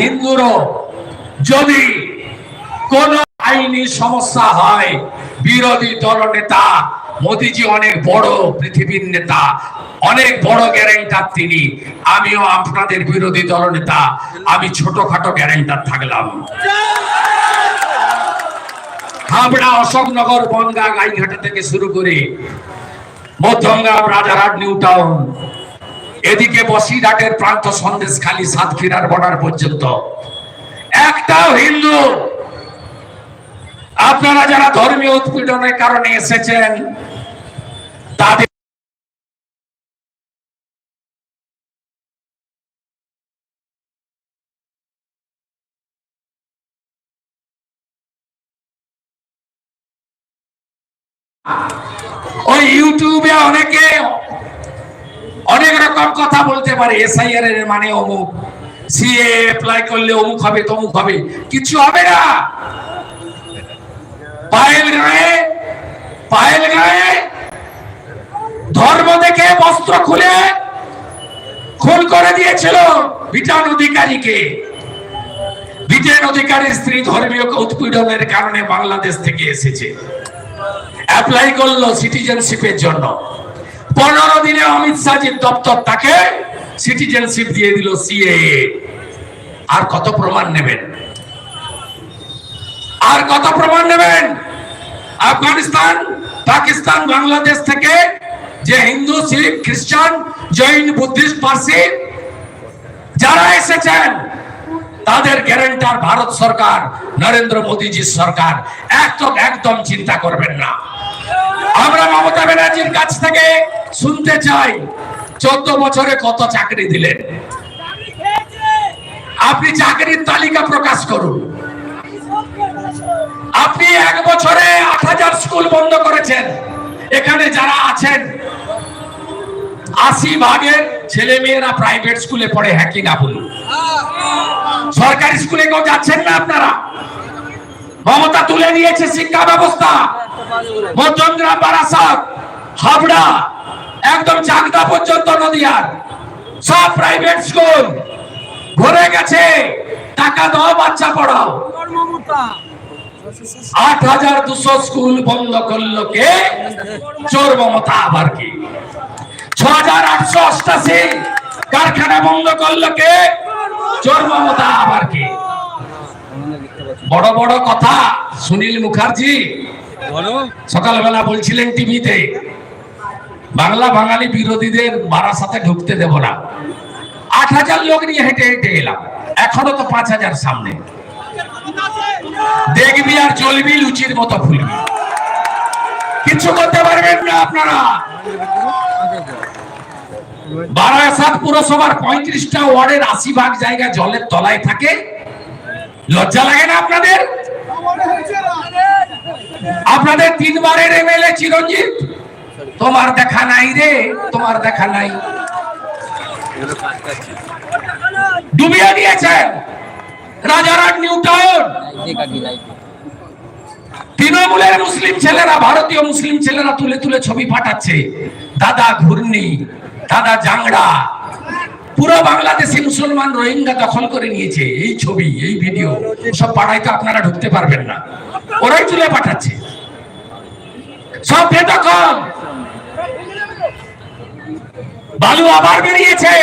হিন্দুরও যদি কোন আইনি সমস্যা হয়, বিরোধী দল নেতা, মোদিজি অনেক বড় পৃথিবীর নেতা, অনেক বড় গ্যারেন্টার তিনি, আমিও আপনাদের বিরোধী দল নেতা, আমি ছোটখাটো গ্যারেন্টার থাকলাম। হাবড়া অশোকনগর বনগা গাইঘাটা থেকে শুরু করে মধ্যমগ্রাম রাজারহাট, নিউ টাউন এদিকে বসিরহাটের প্রান্ত সন্দেশ খালি সাতক্ষীরার বর্ডার পর্যন্ত। একটাও হিন্দু। আপনারা যারা ধর্মীয় উৎপীড়নের কারণে এসেছেন, তাদের ওই ইউটিউবে অনেকে অনেক রকম কথা বলতে পারে এসআইআর এর মানে অমুক সিএ অ্যাপ্লাই করলে অমুক হবে, তমুক হবে, কিছু হবে না। পায়েল গায়ে পায়েল গায়ে, ধর্ম দেখে বস্ত্র খুলে খুন করে দিয়েছিল বিটান অধিকারীকে। বিটেন অধিকারীর স্ত্রী ধর্মীয় উৎপীড়নের কারণে বাংলাদেশ থেকে এসেছে। অ্যাপ্লাই করল সিটিজেনশিপের জন্য। পনেরো দিনে অমিত শাহজির দপ্তর তাকে সিটিজেনশিপ দিয়ে দিল সিএএ। আর কত প্রমাণ নেবেন? আর কত প্রমাণ নেবেন? আফগানিস্তান, পাকিস্তান, বাংলাদেশ থেকে যে হিন্দু, শিখ, খ্রিস্টান, জৈন, বুদ্ধিস্ট, পার্সি যারা এসেছেন, তাদের গ্যারেন্টার ভারত সরকার, নরেন্দ্র মোদীজির সরকার। একদম একদম চিন্তা করবেন না। আমরা মমতা ব্যানার্জির কাছ থেকে শুনতে চাই, চোদ্দ বছরে কত চাকরি দিলেন? আপনি চাকরির তালিকা প্রকাশ করুন। আপনি এক বছরে আট হাজার স্কুল বন্ধ করেছেন। এখানে যারা আছেন, আশি ভাগের ছেলে মেয়েরা প্রাইভেট স্কুলে পড়ে হ্যাঁ কি না বলুন? সরকারি স্কুলে কেউ যাচ্ছেন না আপনারা? মমতা তুলে নিয়েছে শিক্ষা ব্যবস্থা। মধ্যমগ্রাম বারাসাত হাবড়া, একদম চাকদা পর্যন্ত নদিয়ার, সব প্রাইভেট স্কুল ভরে গেছে। টাকা দাও, বাচ্চা পড়াও। আট হাজার দুশো স্কুল বন্ধ করল কে? চোর মমতা আবার কি? ছ হাজার আটশো অষ্টাশি কারখানা বন্ধ করল কে? চোর মমতা আবার কি? বড় বড় কথা, সুনীল মুখার্জি সকালবেলা বলছিলেন টিভিতে, বাংলা বাঙালি বিরোধীদের বারাসাতে ঢুকতে দেব না। আট হাজার লোক নিয়ে হেঁটে হেঁটে এলাম। এখনও তো পাঁচ হাজার সামনে। দেখবি আর চলবি লুচির মতো ফুলবি। কিছু করতে পারবেন না আপনারা। বারাসাত পুরসভার পঁয়ত্রিশটা ওয়ার্ডের আশি ভাগ জায়গা জলের তলায় থাকে। লজ্জা লাগে না আপনাদের? আপনাদের তিনবারের এমএলএ চিরঞ্জিত? তোমার দেখা নাই রে, তোমার দেখা নাই। ডুবিয়ে দিয়েছেন রাজারহাট নিউ টাউন তৃণমূলের মুসলিম ছেলেরা, ভারতীয় মুসলিম ছেলেরা তুলে তুলে ছবি পাঠাচ্ছে। দাদা ঘূর্ণি, দাদা জাংড়া। পুরো বাংলাদেশি মুসলমান রোহিঙ্গা দখল করে নিয়েছে। এই ছবি, এই ভিডিও, সব পাড়ায় তো আপনারা ঢুকতে পারবেন না। ওরাই তুলে পাঠাচ্ছে। সব বেদখল বালু আবার বেরিয়েছে।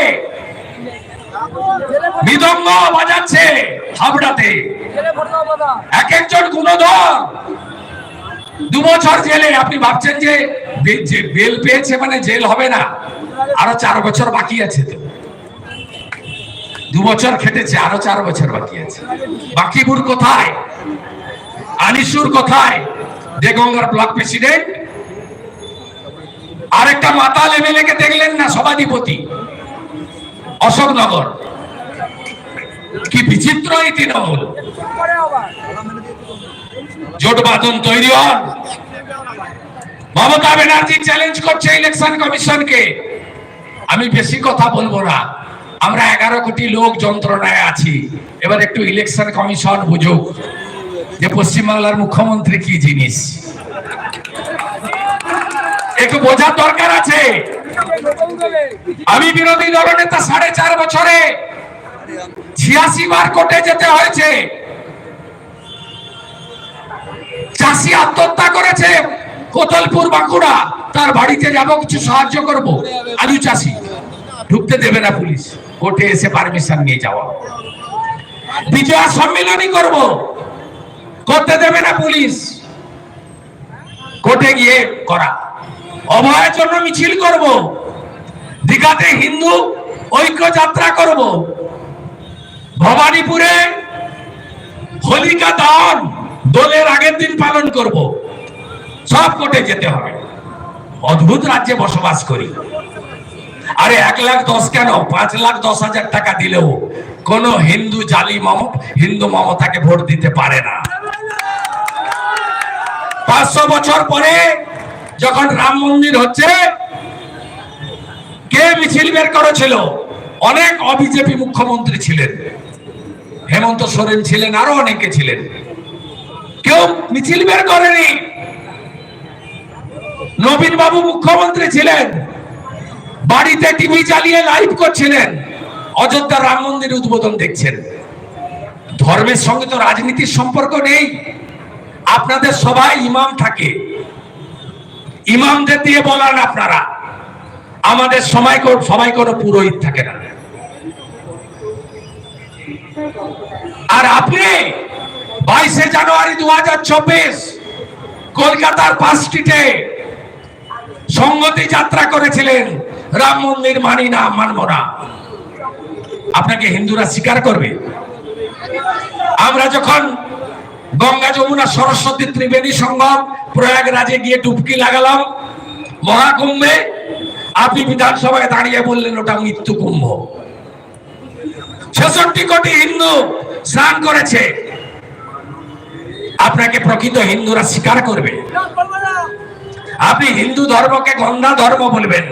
মৃদঙ্গ বাজাচ্ছে হাবড়াতে। এক একজন গুণধর। দু বছর জেলে, আপনি ভাবছেন যে বেল পেয়েছে মানে জেল হবে না। আরও চার বছর বাকি আছে তো। দু বছর খেটেছে, আরও চার বছর বাকি আছে। বাকিপুর কোথায়? আনিসুর কোথায়? দেগঙ্গার ব্লক প্রেসিডেন্ট। আরেকটা এমএলএ কে দেখলেন না, সভাধিপতি? অশোকনগর। কি বিচিত্র এই তৃণমূল। জোট বাঁধন তৈরি হন। মমতা ব্যানার্জি চ্যালেঞ্জ করছে ইলেকশন কমিশনকে আমি বেশি কথা বলব না। আমরা এগারো কোটি লোক যন্ত্রণায় আছি। এবার একটু ইলেকশন কমিশন বুঝুক যে পশ্চিমবাংলার মুখ্যমন্ত্রী কি জিনিস। একটু বোঝার দরকার আছে। আমি বিরোধী দলনেতা সাড়ে চার বছরে ছিয়াশি বার কোর্টে যেতে হয়েছে। চাষি আত্মহত্যা করেছে কোতলপুর বাঁকুড়া। তার বাড়িতে যাব, কিছু সাহায্য করব। আলু চাষি, ঢুকতে দেবে না পুলিশ। কোর্টে এসে পারমিশন নিয়ে যাওয়া। বিজয়া সম্মেলনী করব। করতে দেবে না পুলিশ। কোর্টে গিয়ে করা। অভয়ের জন্য মিছিল করব। দীঘাতে হিন্দু ঐক্য যাত্রা করব। ভবানীপুরে হোলিকা দান দোলের আগের দিন পালন করব। সব কোর্টে যেতে হবে। অদ্ভুত রাজ্যে বসবাস করি। আরে এক লাখ দশ কেন? পাঁচ লাখ দশ হাজার টাকা দিলেও কোন হিন্দু জালি মম, হিন্দু মমতাকে ভোট দিতে পারে না। পাঁচশো বছর পরে যখন রাম মন্দির হচ্ছে, কে মিছিল বের করেছিল? অনেক অবিজেপি মুখ্যমন্ত্রী ছিলেন। হেমন্ত সোরেন ছিলেন, আরও অনেকে ছিলেন। কেউ মিছিল বের করেনি। নবীন বাবু মুখ্যমন্ত্রী ছিলেন। বাড়িতে টিভি চালিয়ে লাইভ করছিলেন। অযোধ্যা রাম মন্দির উদ্বোধন দেখছেন। ধর্মের সঙ্গে তো রাজনীতির সম্পর্ক নেই। আপনাদের সবাই ইমাম থাকে। ইমামদের দিয়ে বলান আপনারা, আমাদের সময় সবাই কোনো পুরোহিত থাকে না। আর আপনি বাইশে জানুয়ারি দু হাজার চব্বিশ কলকাতার পাঁচ স্ট্রিটে সংগতি যাত্রা করেছিলেন। রাম মন্দির মানি না, মানব না। আপনাকে হিন্দুরা স্বীকার করবে। আমরা যখন গঙ্গা যমুনা সরস্বতী ত্রিবেণী সঙ্গম প্রয়াগরাজে গিয়ে ডুবকি লাগালাম, মহাকুম্ভে আপনি বিধানসভায় দাঁড়িয়ে বললেন, ওটা মৃত্যু কুম্ভ। ছেষট্টি কোটি হিন্দু স্নান করেছে। আপনাকে প্রকৃত হিন্দুরা স্বীকার করবে। আপনি হিন্দু ধর্মকে গন্ধা ধর্ম বলবেন।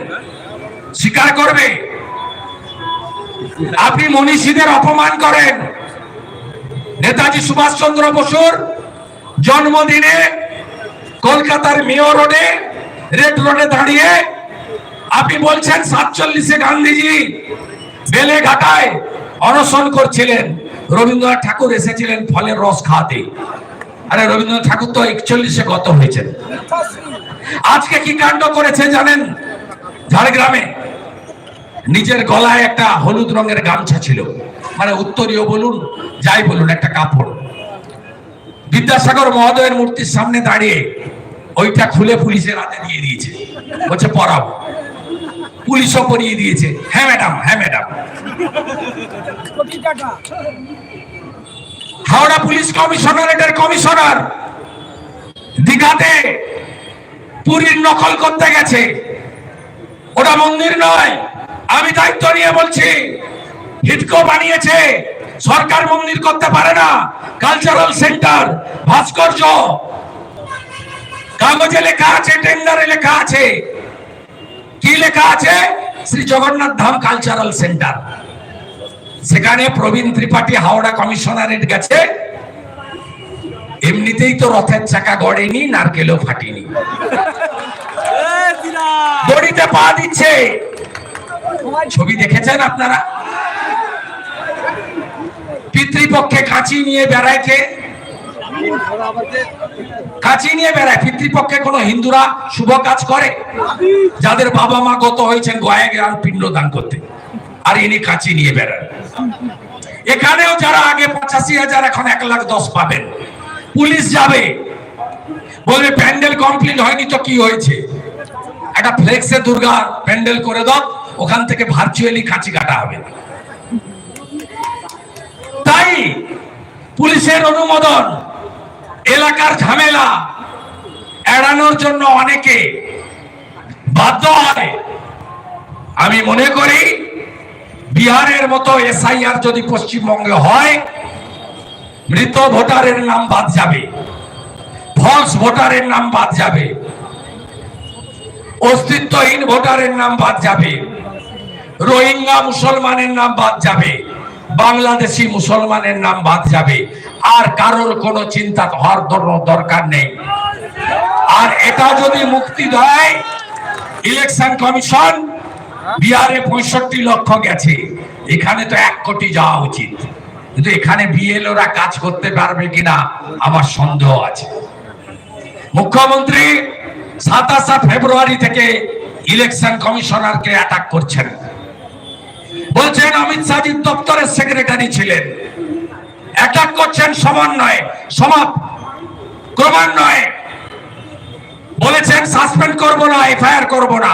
স্বীকার করবে। আপনি মনীষীদের অপমান করেন। নেতাজি সুভাষচন্দ্র বসুর জন্মদিনে কলকাতার মেয়র রোডে, রেড রোডে দাঁড়িয়ে আপনি বলছেন, সাতচল্লিশে গান্ধীজি বেলে ঘাটায় অনশন করছিলেন। রবীন্দ্রনাথ ঠাকুর এসেছিলেন ফলের রস খাওয়াতে। আরে, রবীন্দ্রনাথ ঠাকুর তো একচল্লিশে গত হয়েছেন। আজকে কি কাণ্ড করেছে জানেন? ঝাড়গ্রামে। নিজের গলায় একটা হলুদ রঙের গামছা ছিল। মানে উত্তরীয় বলুন, যাই বলুন, একটা কাপড়। বিদ্যাসাগর মহোদয়ের মূর্তির সামনে দাঁড়িয়ে ওইটা খুলে পুলিশের হাতে দিয়ে দিয়েছে। বলছে পড়াও পুলিশও পরিয়ে দিয়েছে। হ্যাঁ ম্যাডাম হ্যাঁ ম্যাডাম। হাওড়া পুলিশ কমিশনারেটের কমিশনার দীঘাতে পুরীর নকল করতে গেছে। ওটা মন্দির নয় আমি দায়িত্ব নিয়ে বলছি হিটকো বানিয়েছে সরকার মন্দির করতে পারে না কালচারাল সেন্টার ভাস্কর্য। কাগজে লেখা আছে টেন্ডারে লেখা আছে। কি লেখা আছে? শ্রী জগন্নাথ ধাম কালচারাল সেন্টার সেখানে প্রবীণ ত্রিপাঠী হাওড়া কমিশনারেট গেছে। এমনিতেই তো রথের চাকা গড়েনি নারকেলও ফাটিনি। দড়িতে পা দিচ্ছে। ছবি দেখেছেন আপনারা? পিতৃপক্ষে কাঁচি নিয়ে বেড়াইছে কাঁচি নিয়ে বেড়ায়। পিতৃপক্ষে কোনো হিন্দুরা শুভ কাজ করে? যাদের বাবা মা গত হয়েছেন গয়া গ্রাম পিণ্ড দান করতে। আর ইনি কাঁচি নিয়ে বেড়ান। এখানেও যারা আগে পঁচাশি হাজার, এখন এক লাখ দশ পাবেন। পুলিশ যাবে। বলবে, প্যান্ডেল কমপ্লিট হয়নি তো কি হয়েছে? একটা ফ্লেক্সে দুর্গা প্যান্ডেল করে দাও। ওখান থেকে ভার্চুয়ালি কাঁচি কাটা হবে। তাই পুলিশের অনুমোদন, এলাকার ঝামেলা এড়ানোর জন্য অনেকে বাধ্য হয়। আমি মনে করি বিহারের মতো এসআইআর যদি পশ্চিমবঙ্গে হয়, মৃত ভোটারের নাম বাদ যাবে ফলস ভোটারের নাম বাদ যাবে, অস্তিত্বহীন ভোটারের নাম বাদ যাবে। রোহিঙ্গা মুসলমানের নাম বাদ যাবে, বাংলাদেশি মুসলমানের নাম বাদ যাবে। আর কারোর কোনো চিন্তা হওয়ার দরকার নেই। আর এটা যদি মুক্তি দেয়, ইলেকশন কমিশন বিহারে পঁয়ষট্টি লক্ষ গেছে। এখানে তো এক কোটি যাওয়া উচিত। কিন্তু এখানে বিএলওরা কাজ করতে পারবে কিনা আমার সন্দেহ আছে। মুখ্যমন্ত্রী সাতাশা ফেব্রুয়ারি থেকে ইলেকশন কমিশনারকে অ্যাটাক করছেন। বলছেন অমিত শাহজির দপ্তরের সেক্রেটারি ছিলেন। অ্যাটাক করছেন সমন্বয়ে, সমাপ, ক্রমান্বয়ে। বলেছেন সাসপেন্ড করব না, এফআইআর করব না।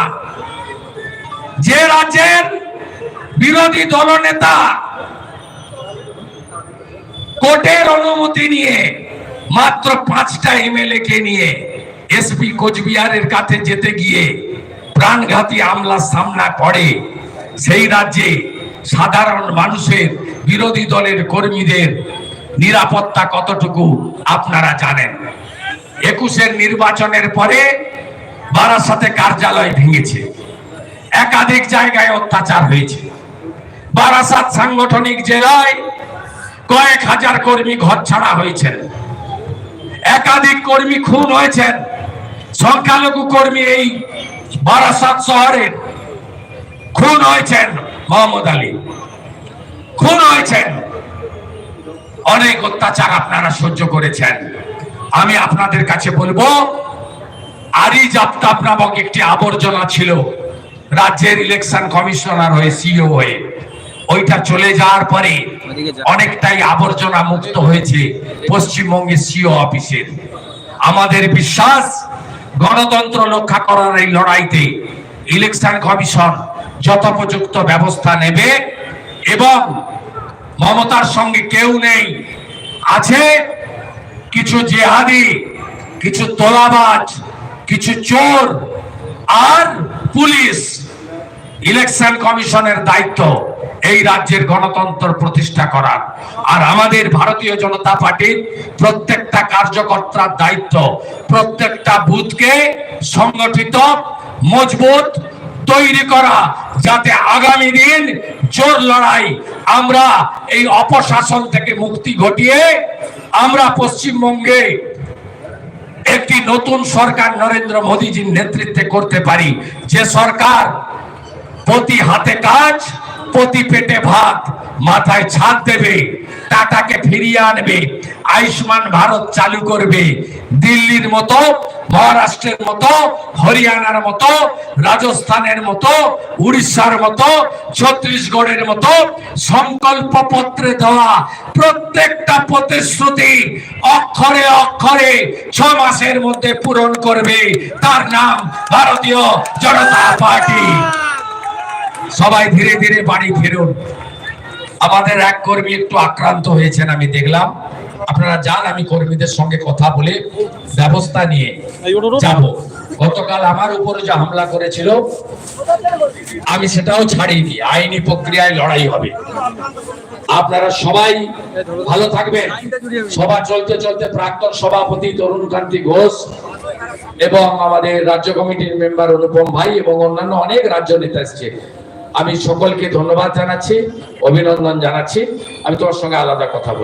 যে রাজ্যের বিরোধী দলনেতা কোর্টের অনুমতি নিয়ে মাত্র পাঁচটা এমএলএ কে নিয়ে এসপি কোচবিহারের কাছে যেতে গিয়ে প্রাণঘাতী আমলার সামনা পড়ে। সেই রাজ্যে সাধারণ মানুষের বিরোধী দলের কর্মীদের নিরাপত্তা কতটুকু আপনারা জানেন? একুশের নির্বাচনের পরে বারাসাতে কার্যালয় ভেঙেছে। একাধিক জায়গায় অত্যাচার হয়েছে। বারাসাত সাংগঠনিক জেলায় কয়েক হাজার কর্মী ঘর ছাড়া হয়েছেন। একাধিক কর্মী খুন হয়েছেন। সংখ্যালঘু কর্মী এই বারাসাত শহরের খুন হয়েছেন মোহাম্মদ আলী। খুন হয়েছেন। অনেক অত্যাচার আপনারা সহ্য করেছেন। আমি আপনাদের কাছে বলব আরি জাপ্তাব নামক একটি আবর্জনা ছিল। রাজ্যের ইলেকশন কমিশনার হয়ে সিও হয়ে। ওইটা চলে যাওয়ার পরে অনেকটাই আবর্জনা মুক্ত হয়েছে পশ্চিমবঙ্গের সিও অফিসের। আমাদের বিশ্বাস, গণতন্ত্র রক্ষা করার এই লড়াইতে ইলেকশন কমিশন যথোপযুক্ত ব্যবস্থা নেবে এবং মমতার সঙ্গে কেউ নেই। আছে কিছু জেহাদি, কিছু তোলাবাজ, কিছু চোর আর পুলিশ। ইলেকশন কমিশনের দায়িত্ব এই রাজ্যের গণতন্ত্র প্রতিষ্ঠা করার। আর আমাদের ভারতীয় জনতা পার্টির প্রত্যেকটা কার্যকর্তার দায়িত্ব, প্রত্যেকটা বুথকে সংগঠিত, মজবুত তৈরি করা যাতে আগামী দিন জোর লড়াই আমরা এই অপশাসন থেকে মুক্তি ঘটিয়ে আমরা পশ্চিমবঙ্গে একটি নতুন সরকার নরেন্দ্র মোদীজির নেতৃত্বে করতে পারি। যে সরকার প্রতি হাতে কাজ প্রতি পেটে ভাত মাথায় ছাদ দেবে, টাটাকে ফিরিয়ে আনবে, আয়ুষ্মান ভারত চালু করবে। দিল্লির মতো, মহারাষ্ট্রের মতো, হরিয়ানার মতো, রাজস্থানের মতো, উড়িষ্যার মতো, ছত্তিশগড়ের মতো সংকল্প পত্রে দেওয়া প্রত্যেকটা প্রতিশ্রুতি অক্ষরে অক্ষরে ছ মাসের মধ্যে পূরণ করবে। তার নাম ভারতীয় জনতা পার্টি। সবাই ধীরে ধীরে বাড়ি ফেরুন। আমাদের এক কর্মী একটু আক্রান্ত হয়েছেন আমি দেখলাম। আপনারা যান আমি কর্মীদের সঙ্গে কথা বলে ব্যবস্থা নিয়ে যাব। গতকাল আমার উপরে যে হামলা করেছিল আমি সেটাও ছাড়িনি। আইনি প্রক্রিয়ায় লড়াই হবে। আপনারা সবাই ভালো থাকবেন। সভা চলতে চলতে প্রাক্তন সভাপতি তরুণ কান্তি ঘোষ এবং আমাদের রাজ্য কমিটির মেম্বার অনুপম ভাই এবং অন্যান্য অনেক রাজ্য নেতা এসছে। আমি সকলকে ধন্যবাদ জানাচ্ছি অভিনন্দন জানাচ্ছি। আমি তোমার সঙ্গে আলাদা কথা বলি